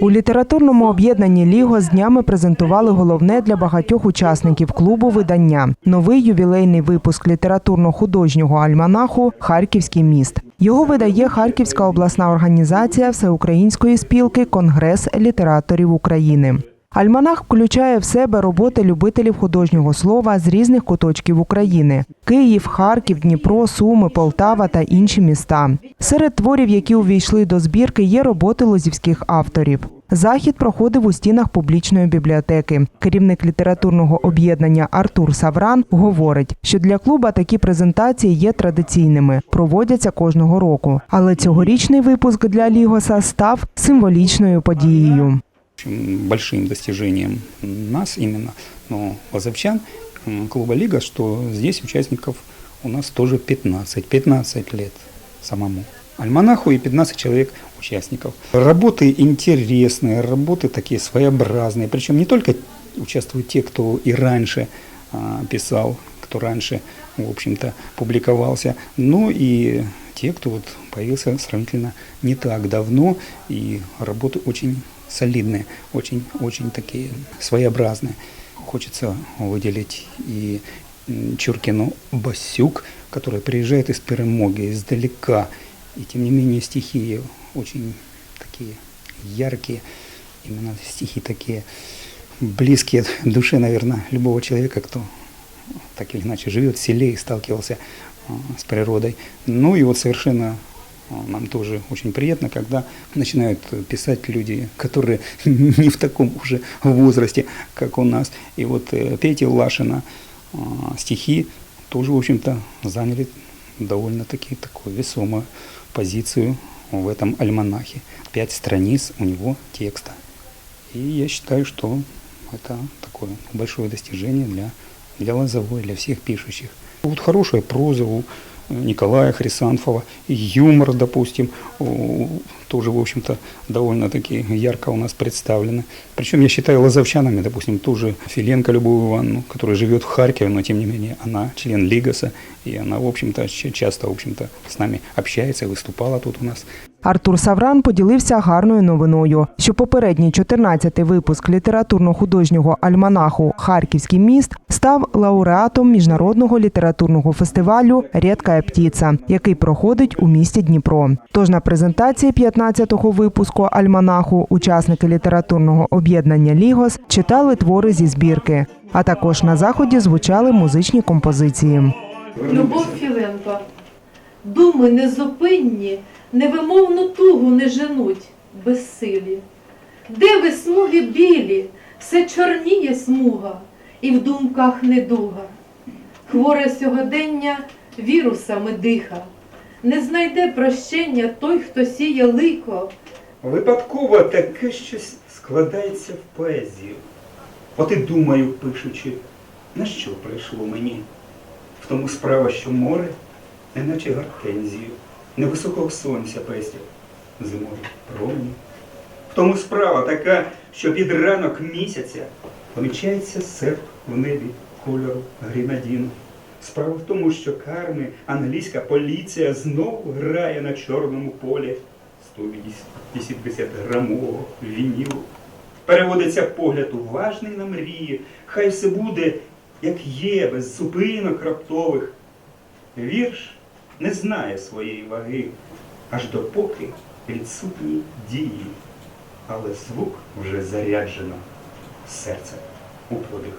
У літературному об'єднанні Ліго з днями презентували головне для багатьох учасників клубу видання новий ювілейний випуск літературно-художнього альманаху Харківський міст. Його видає Харківська обласна організація Всеукраїнської спілки Конгрес літераторів України. Альманах включає в себе роботи любителів художнього слова з різних куточків України: Київ, Харків, Дніпро, Суми, Полтава та інші міста. Серед творів, які увійшли до збірки, є роботи лозівських авторів. Захід проходив у стінах публічної бібліотеки. Керівник літературного об'єднання Артур Савран говорить, що для клуба такі презентації є традиційними, проводяться кожного року. Але цьогорічний випуск для Лігоса став символічною подією. Очень большим достижением нас именно, но лазовчан, клуба Лига, что здесь участников у нас тоже 15, 15 лет самому. Альманаху и 15 человек участников. Работы интересные, работы такие своеобразные, причем не только участвуют те, кто и раньше а, писал, кто раньше, в общем-то, публиковался, но и те, кто вот появился сравнительно не так давно, и работы очень солидные, очень-очень такие своеобразные. Хочется выделить и Чуркину Басюк, которая приезжает из Перемоги, издалека, и тем не менее стихи очень такие яркие, именно стихи такие близкие душе, наверное, любого человека, кто так или иначе живет в селе и сталкивался а, с природой. Ну и вот совершенно нам тоже очень приятно, когда начинают писать люди, которые не в таком уже возрасте, как у нас. И вот э, Петя Лашина а, стихи тоже, в общем-то, заняли довольно-таки такую весомую позицию в этом альманахе. Пять страниц у него текста. И я считаю, что это такое большое достижение для, для Лозовой, для всех пишущих. Вот хорошая проза у Николая Хрисанфова, юмор, допустим, тоже, в общем-то, довольно-таки ярко у нас представлены. Причем я считаю лазовчанами, допустим, ту же Филенко Любовь Ивановну, которая живет в Харькове, но тем не менее она член Лигаса, и она, в общем-то, часто, в общем-то, с нами общается, выступала тут у нас. Артур Савран поділився гарною новиною, що попередній 14-й випуск літературно-художнього альманаху Харківський міст став лауреатом міжнародного літературного фестивалю Рідка птіця, який проходить у місті Дніпро. Тож на презентації 15-го випуску альманаху учасники літературного об'єднання Лігос читали твори зі збірки. А також на заході звучали музичні композиції. Любов Філенко. Думи незупинні, невимовну тугу не женуть безсилі. Де ви смуги білі, все чорніє смуга, і в думках недуга. Хворе сьогодення вірусами диха, не знайде прощення той, хто сіє лико. Випадково таке щось складається в поезію. От і думаю, пишучи, на що прийшло мені? В тому справа, що море, неначе гортензію, невисокого сонця пестять зимові промені. В тому справа така, що під ранок місяця помічається серп в небі кольору грінадіну. Справа в тому, що карми англійська поліція знову грає на чорному полі 180 грамового вінілу. Переводиться погляд уважний на мрії, хай все буде, як є, без зупинок раптових. Вірш не знає своєї ваги, аж допоки відсутні дії, але звук вже заряджено, серце у подих